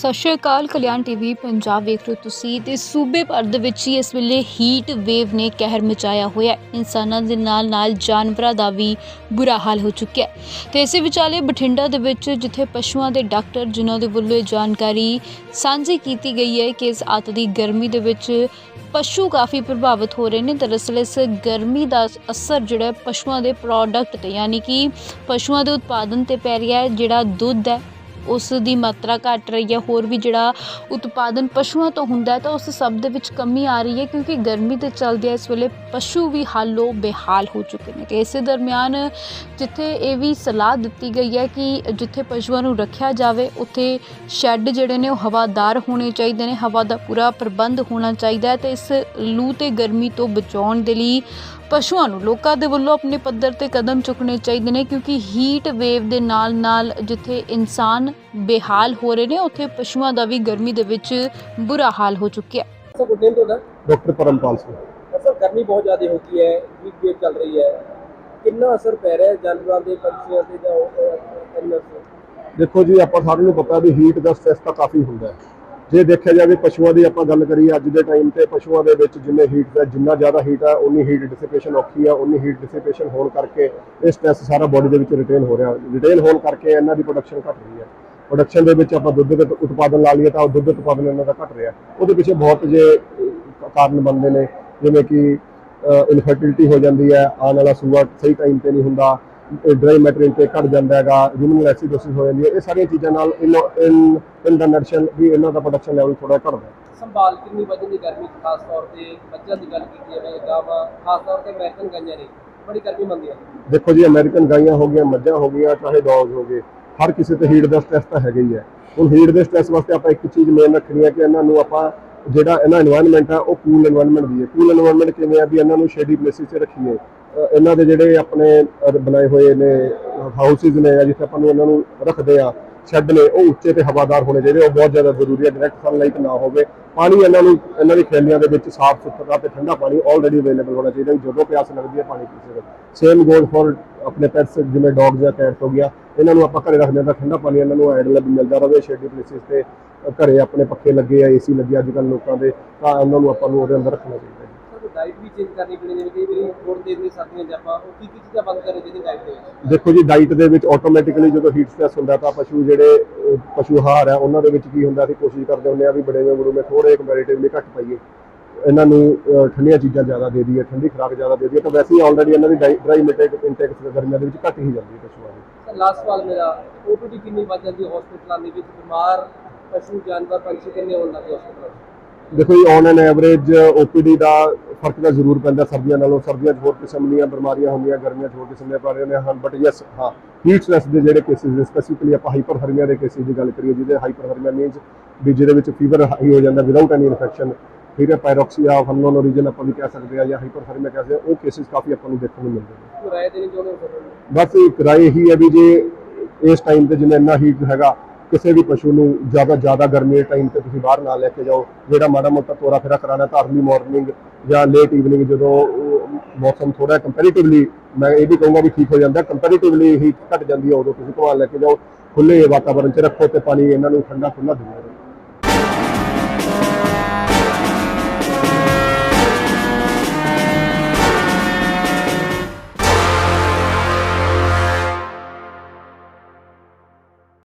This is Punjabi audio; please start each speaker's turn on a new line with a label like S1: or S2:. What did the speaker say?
S1: ਸਤਿ ਸ਼੍ਰੀ ਅਕਾਲ, ਕਲਿਆਣ ਟੀਵੀ ਪੰਜਾਬ ਵੇਖ ਰਹੇ ਹੋ ਤੁਸੀਂ ਤੇ ਸੂਬੇ ਭਰ ਦੇ ਵਿੱਚ ਹੀ ਇਸ ਵੇਲੇ ਹੀਟ ਵੇਵ ਨੇ ਕਹਿਰ ਮਚਾਇਆ ਹੋਇਆ ਇਨਸਾਨਾਂ ਦੇ ਨਾਲ ਨਾਲ ਜਾਨਵਰਾਂ ਦਾ ਵੀ ਬੁਰਾ ਹਾਲ ਹੋ ਚੁੱਕਿਆ ਹੈ। ਤੇ ਇਸੇ ਵਿਚਾਲੇ ਬਠਿੰਡਾ ਦੇ ਵਿੱਚ ਜਿੱਥੇ ਪਸ਼ੂਆਂ ਦੇ ਡਾਕਟਰ ਜਿਨ੍ਹਾਂ ਦੇ ਵੱਲੋਂ ਇਹ ਜਾਣਕਾਰੀ ਸਾਂਝੀ ਕੀਤੀ ਗਈ ਹੈ ਕਿ ਇਸ ਅੱਤ ਦੀ ਗਰਮੀ ਦੇ ਵਿੱਚ ਪਸ਼ੂ ਕਾਫੀ ਪ੍ਰਭਾਵਿਤ ਹੋ ਰਹੇ ਨੇ। ਦਰਅਸਲ ਇਸ ਗਰਮੀ ਦਾ ਅਸਰ ਜਿਹੜਾ ਪਸ਼ੂਆਂ ਦੇ ਪ੍ਰੋਡਕਟ ਤੇ, ਯਾਨੀ ਕਿ ਪਸ਼ੂਆਂ ਦੇ ਉਤਪਾਦਨ ਤੇ ਪੈ ਰਿਹਾ ਹੈ, ਜਿਹੜਾ ਦੁੱਧ ਹੈ ਉਸ ਦੀ ਮਾਤਰਾ ਘਟ ਰਹੀ ਹੈ, ਹੋਰ ਵੀ ਜਿਹੜਾ ਉਤਪਾਦਨ ਪਸ਼ੂਆਂ ਤੋਂ ਹੁੰਦਾ ਤਾਂ ਉਸ ਸਭ ਦੇ ਵਿੱਚ ਕਮੀ ਆ ਰਹੀ ਹੈ ਕਿਉਂਕਿ ਗਰਮੀ ਦੇ ਚੱਲਦੇ ਇਸ ਵੇਲੇ ਪਸ਼ੂ ਵੀ ਹਾਲੋ ਬੇਹਾਲ ਹੋ ਚੁੱਕੇ ਨੇ। ਤੇ ਇਸੇ ਦਰਮਿਆਨ ਜਿੱਥੇ ਇਹ ਵੀ ਸਲਾਹ ਦਿੱਤੀ ਗਈ ਹੈ ਕਿ ਜਿੱਥੇ ਪਸ਼ੂਆਂ ਨੂੰ ਰੱਖਿਆ ਜਾਵੇ, ਉੱਥੇ ਸ਼ੈੱਡ ਜਿਹੜੇ ਨੇ ਉਹ ਹਵਾਦਾਰ ਹੋਣੇ ਚਾਹੀਦੇ ਨੇ, ਹਵਾ ਦਾ ਪੂਰਾ ਪ੍ਰਬੰਧ ਹੋਣਾ ਚਾਹੀਦਾ ਹੈ ਤੇ ਇਸ ਲੂ ਤੇ ਗਰਮੀ ਤੋਂ ਬਚਾਉਣ ਦੇ ਲਈ ਪਸ਼ੂਆਂ ਨੂੰ ਲੋਕਾਂ ਦੇ ਵੱਲੋਂ ਆਪਣੇ ਪੱਧਰ ਤੇ ਕਦਮ ਚੁੱਕਣੇ ਚਾਹੀਦੇ ਨੇ ਕਿਉਂਕਿ ਹੀਟ ਵੇਵ ਦੇ ਨਾਲ ਨਾਲ ਜਿੱਥੇ ਇਨਸਾਨ ਬੇਹਾਲ ਹੋ ਰਹੇ ਨੇ ਉੱਥੇ ਪਸ਼ੂਆਂ ਦਾ ਵੀ ਗਰਮੀ ਦੇ ਵਿੱਚ ਬੁਰਾ ਹਾਲ ਹੋ ਚੁੱਕਿਆ ਹੈ।
S2: ਸਰ ਗੁੱਡ ਨੇਮ ਤੁਹਾਡਾ
S3: ਡਾਕਟਰ ਪਰਮਪਾਲ ਸਿੰਘ।
S2: ਸਰ ਗਰਮੀ ਬਹੁਤ ਜ਼ਿਆਦਾ ਹੋ ਗਈ ਹੈ ਹੀਟ ਵੇਵ ਚੱਲ ਰਹੀ ਹੈ। ਕਿੰਨਾ ਅਸਰ ਪੈ ਰਿਹਾ ਹੈ ਜਾਨਵਰਾਂ ਦੇ ਪੰਛੀਆਂ ਤੇ ਜਾਂ ਐਨੀਮਲਸ
S3: ਦੇਖੋ ਜੀ ਆਪਾਂ ਸਾਰਿਆਂ ਨੂੰ ਪਤਾ ਵੀ ਹੀਟ ਦਾ ਸਟ੍ਰੈਸ ਤਾਂ ਕਾਫੀ ਹੁੰਦਾ ਹੈ। ਜੇ ਦੇਖਿਆ ਜਾਵੇ ਪਸ਼ੂਆਂ ਦੀ ਆਪਾਂ ਗੱਲ ਕਰੀਏ ਅੱਜ ਦੇ ਟਾਈਮ ਤੇ ਪਸ਼ੂਆਂ ਦੇ ਵਿੱਚ ਜਿੰਨੇ ਹੀਟ ਦਾ, ਜਿੰਨਾ ਜ਼ਿਆਦਾ ਹੀਟ ਆ ਉਨੀ ਹੀਟ ਡਿਸਿਪੇਸ਼ਨ ਔਖੀ ਆ ਉਨੀ ਹੀਟ ਡਿਸਿਪੇਸ਼ਨ ਹੋਣ ਕਰਕੇ ਇਹ ਸਟ੍ਰੈਸ ਸਾਰਾ ਬੋਡੀ ਦੇ ਵਿੱਚ ਰਿਟੇਨ ਹੋ ਰਿਹਾ। ਰਿਟੇਨ ਹੋਣ ਕਰਕੇ ਇਹਨਾਂ ਦੀ ਪ੍ਰੋਡਕਸ਼ਨ ਘਟ ਰਹੀ ਹੈ ਪ੍ਰੋਡਕਸ਼ਨ ਦੇ ਵਿੱਚ ਆਪਾਂ ਦੁੱਧ ਦਾ ਉਤਪਾਦਨ ਲਾ ਲਈਏ ਤਾਂ ਉਹ ਦੁੱਧ ਉਤਪਾਦਨ ਇਹਨਾਂ ਦਾ ਘਟ ਰਿਹਾ। ਉਹਦੇ ਪਿੱਛੇ ਬਹੁਤ ਜੇ ਕਾਰਨ ਬਣਦੇ ਨੇ, ਜਿਵੇਂ ਕਿ ਇਨਫਰਟੀਲਿਟੀ ਹੋ ਜਾਂਦੀ ਹੈ ਆਉਣ ਵਾਲਾ ਸੂਆ ਸਹੀ ਟਾਈਮ ਤੇ ਨਹੀਂ ਹੁੰਦਾ। ਡਰਾਈ ਮੈਟਰ ਇਨਟੇਕ ਘਟ ਜਾਂਦਾ ਹੈਗਾ ਰਿਮੂਨਲ ਐਸੀਡੋਸਿਸ ਹੋ ਜਾਂਦੀ ਹੈ ਇਹ ਸਾਰੀਆਂ ਚੀਜ਼ਾਂ ਨਾਲ ਇਨ ਦਾ ਵੀ ਇਹਨਾਂ ਦਾ ਪ੍ਰੋਡਕਸ਼ਨ ਲੈਵਲ ਥੋੜਾ ਘਟਦਾ
S2: ਸੰਭਾਲ ਕਿੰਨੀ ਵਜਨ ਦੀ ਗਰਮੀ ਖਾਸ ਤੌਰ ਤੇ ਮੱਝਾਂ ਦੀ ਗੱਲ ਕੀਤੀ ਜਾਵੇ ਗਾਵਾਂ ਖਾਸ ਤੌਰ ਤੇ ਅਮਰੀਕਨ ਗਾਈਆਂ ਨੇ ਬੜੀ ਗਰਮੀ ਮੰਦੀਆਂ
S3: ਦੇਖੋ ਜੀ ਅਮਰੀਕਨ ਗਾਈਆਂ ਹੋ ਗਈਆਂ ਮੱਝਾਂ ਹੋ ਗਈਆਂ ਚਾਹੇ ਡੌਗ ਹੋ ਗਏ ਹਰ ਕਿਸੇ ਤੇ ਹੀਟ ਦਾ ਸਟ੍ਰੈਸ ਤਾਂ ਹੈਗਾ ਹੀ ਹੈ। ਹੁਣ ਹੀਟ ਦੇ ਸਟ੍ਰੈਸ ਵਾਸਤੇ ਆਪਾਂ ਇੱਕ ਚੀਜ਼ ਮੇਨ ਰੱਖਣੀ ਹੈ ਕਿ ਇਹਨਾਂ ਨੂੰ ਆਪਾਂ ਜਿਹੜਾ ਇਹਨਾਂ এনवायरमेंट ਆ, ਉਹ ਕੂਲ এনवायरमेंट ਦੀ ਹੈ। ਕੂਲ এনवायरमेंट ਕਿਵੇਂ ਆ ਵੀ ਇਹਨਾਂ ਨੂੰ ਸ਼ੇਡੀ ਪਲੇਸਿਸ 'ਚ ਰੱਖੀਏ? ਇਹਨਾਂ ਦੇ ਜਿਹੜੇ ਆਪਣੇ ਬਣਾਏ ਹੋਏ ਨੇ ਹਾਊਸਿਸ ਨੇ ਜਿੱਥੇ ਆਪਾਂ ਨੂੰ ਇਹਨਾਂ ਨੂੰ ਰੱਖਦੇ ਆ ਸ਼ੈੱਡ ਨੇ, ਉਹ ਉੱਚੇ ਤੇ ਹਵਾਦਾਰ ਹੋਣੇ ਚਾਹੀਦੇ, ਉਹ ਬਹੁਤ ਜ਼ਿਆਦਾ ਜ਼ਰੂਰੀ ਹੈ ਡਾਇਰੈਕਟ ਸਨਲਾਈਟ ਨਾ ਹੋਵੇ। ਪਾਣੀ ਇਹਨਾਂ ਨੂੰ, ਇਹਨਾਂ ਦੀ ਖੇਲੀਆਂ ਦੇ ਵਿੱਚ ਸਾਫ਼ ਸੁਥਰਾ ਤੇ ਠੰਡਾ ਪਾਣੀ ਆਲਰੇਡੀ ਅਵੇਲੇਬਲ ਹੋਣਾ ਚਾਹੀਦਾ ਜਦੋਂ ਪਿਆਸ ਲੱਗਦੀ ਹੈ ਪਾਣੀ ਪੀ ਸਕਦੇ ਸੇਮ ਗੋਲ ਫॉर ਆਪਣੇ ਪੈਟਸ ਜਿਵੇਂ ਡੌਗਸ ਜਾਂ ਕੈਟਸ ਹੋ ਗਿਆ ਇਹਨਾਂ ਨੂੰ ਆਪਾਂ ਘਰੇ ਰੱਖਦੇ ਹਾਂ ਠੰਡਾ ਪਾਣੀ ਇਹਨਾਂ ਨੂੰ ਐਡਲ ਮਿਲਦਾ ਰਹੇ ਸ਼ੇਡੀ ਪਲੇਸਿਸ ਤੇ ਘਰੇ ਆਪਣੇ ਪੱਖੇ ਲੱਗੇ ਆ ਏਸੀ ਲੱਗੇ ਅੱਜ ਕੱਲ੍ਹ ਲੋਕਾਂ ਦੇ ਤਾਂ ਉਹਨਾਂ ਨੂੰ ਆਪਾਂ ਨੂੰ ਉਹਦੇ ਅੰਦਰ ਰੱਖਣਾ ਚਾਹੀਦਾ ਹੈ।
S2: ਡਾਈਟ ਵੀ ਚੇਂਜ ਕਰਨੀ ਪੈਣੀ ਜਿਵੇਂ ਕਈ ਵਾਰੀ ਥੋੜੀ ਦੇਰ ਦੀ ਸਰਦੀਆਂ 'ਚ ਆਪਾਂ ਉਹ ਕੀ ਕੀ ਚੀਜ਼ਾਂ ਬੰਦ ਕਰੇ ਜਿਹਦੀ ਡਾਈਟ ਦੇ ਵਿੱਚ?
S3: ਦੇਖੋ ਜੀ ਡਾਈਟ ਦੇ ਵਿੱਚ ਆਟੋਮੈਟਿਕਲੀ ਜਦੋਂ ਹੀਟ ਸਟ੍ਰੈਸ ਹੁੰਦਾ ਤਾਂ ਪਸ਼ੂ ਜਿਹੜੇ ਪਸ਼ੂ ਆਹਾਰ ਹੈ ਉਹਨਾਂ ਦੇ ਵਿੱਚ ਕੀ ਹੁੰਦਾ ਅਸੀਂ ਕੋਸ਼ਿਸ਼ ਕਰਦੇ ਹੁੰਦੇ ਆ ਵੀ ਬੜੇ ਮੇਮਰੂ ਮੇ ਥੋੜੇ ਕੰਪੈਰੀਟਿਵਲੀ ਘੱਟ ਪਾਈਏ। ਇਹਨਾਂ ਨੂੰ ਠੰਡੀਆਂ ਚੀਜ਼ਾਂ ਜ਼ਿਆਦਾ ਦੇ ਦਈਏ ਠੰਡੀ ਖੁਰਾਕ ਜ਼ਿਆਦਾ ਦੇ ਦਈਏ ਤਾਂ ਵੈਸੇ ਹੀ ਆਲਰੇਡੀ ਇਹਨਾਂ ਦੀ ਡਰਾਈ ਇਨਟੇਕ ਇਨਟੇਕ ਗਰਮੀਆਂ ਦੇ ਵਿੱਚ ਘੱਟ ਹੀ ਜਾਂਦੀ ਹੈ ਪਸ਼ੂਆਂ ਦੀ।
S2: ਸਰ ਲਾਸਟ ਸਵਾਲ ਮੇਰਾ ਓਪੀਡੀ ਕਿੰਨੀ ਵੱਧ ਜਾਂਦੀ ਹਸਪੀਟਲਾਂ ਦੇ ਵਿੱਚ? ਬਿਮਾਰ ਪਸ਼ੂ ਜਾਨਵਰ ਪੰਛੀ ਕਿੰਨੇ ਹੋਣ ਲੱਗੇ ਹਸਪੀਟਲਾਂ
S3: ਦੇਖੋ ਜੀ ਔਨ ਐਨ ਐਵਰੇਜ ਓਪੀਡੀ ਦਾ ਫ਼ਰਕ ਤਾਂ ਜ਼ਰੂਰ ਪੈਂਦਾ ਸਰਦੀਆਂ ਨਾਲੋਂ। ਸਰਦੀਆਂ 'ਚ ਹੋਰ ਕਿਸਮ ਦੀਆਂ ਬਿਮਾਰੀਆਂ ਹੁੰਦੀਆਂ ਗਰਮੀਆਂ 'ਚ ਹੋਰ ਕਿਸਮ ਦੀਆਂ ਬਿਮਾਰੀਆਂ ਹਨ ਬਟ ਯੈਸ ਹਾਂ ਹੀਟ ਸਟ੍ਰੈਸ ਦੇ ਜਿਹੜੇ ਕੇਸਿਸ ਨੇ ਸਪੈਸੀਫਿਕਲੀ ਆਪਾਂ ਹਾਈਪਰਥਰਮੀਆ ਦੇ ਕੇਸਿਸ ਦੀ ਗੱਲ ਕਰੀਏ ਜਿਹਦੇ ਹਾਈਪਰਥਰਮੀਆ ਮੀਨਸ ਵੀ ਜਿਹਦੇ ਵਿੱਚ ਫੀਵਰ ਹਾਈ ਹੋ ਜਾਂਦਾ ਵਿਦਆਊਟ ਐਨੀ ਇਨਫੈਕਸ਼ਨ ਠੀਕ ਹੈ ਪਾਇਰੋਕਸੀਆ ਆਫ ਅਨਨੋਨ origin ਆਪਾਂ ਵੀ ਕਹਿ ਸਕਦੇ ਆ ਜਾਂ ਸਕਦੇ ਆ ਉਹ ਕੇਸਿਸ ਕਾਫੀ ਆਪਾਂ ਨੂੰ ਦੇਖਣ ਨੂੰ ਮਿਲਦੇ ਨੇ।
S2: ਦੇਣੀ ਚਾਹੁੰਦੇ ਹੋ
S3: ਬਸ ਇੱਕ ਰਾਏ ਇਹੀ ਹੈ ਵੀ ਜੇ ਇਸ ਟਾਈਮ ਤੇ ਜਿਵੇਂ ਇੰਨਾ ਹੀਟ ਹੈਗਾ ਕਿਸੇ ਵੀ ਪਸ਼ੂ ਨੂੰ ਜ਼ਿਆਦਾ ਜ਼ਿਆਦਾ ਗਰਮੀ ਦੇ ਟਾਈਮ ਤੇ ਤੁਸੀਂ ਬਾਹਰ ਨਾ ਲੈ ਕੇ ਜਾਓ ਜਿਹੜਾ ਮਾੜਾ ਮੋਟਾ ਤੋਰਾ ਫੇਰਾ ਕਰਾਣਾ ਤਾਂ ਅਰਲੀ ਮਾਰਨਿੰਗ ਜਾਂ ਲੇਟ ਈਵਨਿੰਗ ਜਦੋਂ ਮੌਸਮ ਥੋੜਾ ਕੰਪੈਰੀਟਿਵਲੀ ਮੈਂ ਇਹ ਵੀ ਕਹੂੰਗਾ ਵੀ ਠੀਕ ਹੋ ਜਾਂਦਾ ਕੰਪੈਰੀਟਿਵਲੀ ਹੀਟ ਘਟ ਜਾਂਦੀ ਹੈ ਉਦੋਂ ਤੁਸੀਂ ਘੁਮਾਉਣ ਲੈ ਕੇ ਜਾਓ ਖੁੱਲੇ ਵਾਤਾਵਰਣ 'ਚ ਰੱਖੋ ਤੇ ਪਾਣੀ ਇਹਨਾਂ ਨੂੰ ਠੰਡਾ ਖੁੱਲਾ ਰਹੋ।